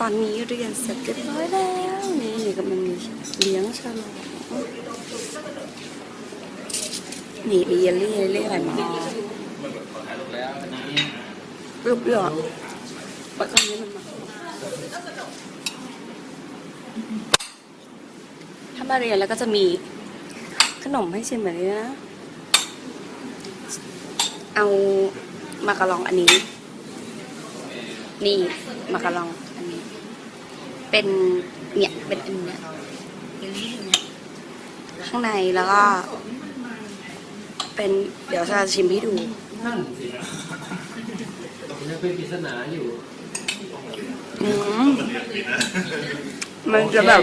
ตอนนี้เรียนเสร็จเรียบร้อยแล้วนี่กำลังเลี้ยงฉลองนี่มีเยลลี่เยลลี่อะไรมาล้วอันนี้รูปหยอดแล้วก็นี้มันมาถ้ามาเรียนแล้วก็จะมีขนมให้ชิมแบบนี้นะ เอามากระลองอันนี้ นี่มากระลอง เป็นเนี่ยเป็นอันเนี้ยเยลลี่เนี่ยข้างในแล้วก็ เป็นเดี๋ยวจะชิมให้ดู นั่นสิยังเป็นปริศนาอยู่อืมมันจะแบบ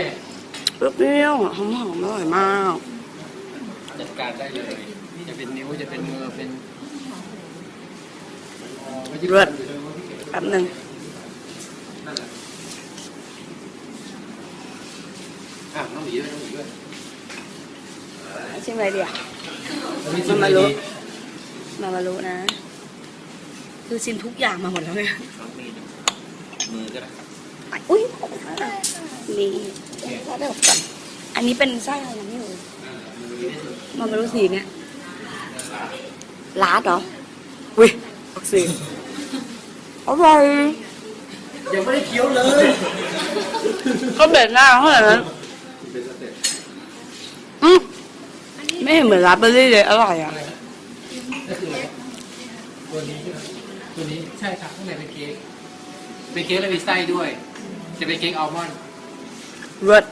เปรี้ยวๆหอมๆอร่อยมาก จัดการได้เลยนี่จะเป็นนิ้วจะเป็นมือเป็นเลือดแป๊บหนึ่ง นั่นแหละ อะน้องหมีด้วยน้องหมีด้วยชิมอะไรดีอะแล้วนี่มันมารู้ดีมามารู้นะ คือชิมทุกอย่างมาหมดแล้วไงมือก็ได้อุ้ยนี่แล้วเดี๋ยวก่อนอันนี้เป็นไส้อะไรนะพี่อูอ่ามือนี่สุดมามารู้สีเนี่ยลาดเหรออุ้ยออกสีอร่อยยังไม่ได้เคี้ยวเลย ก็เบ็ดหน้าเท่าไหร่นั้น เป็นสเต็ป อืม ไม่เห็นเหมือนราสเบอร์รี่เลยอร่อยอะอะไรนะก็คืออะไรครับตัวนี้ใช่ไหมตัวนี้ใช่ครับข้างในเป็นเค้กเป็นเค้กแล้วมีไส้ด้วย จะเป็นเค้กอัลมอนด์เลิศ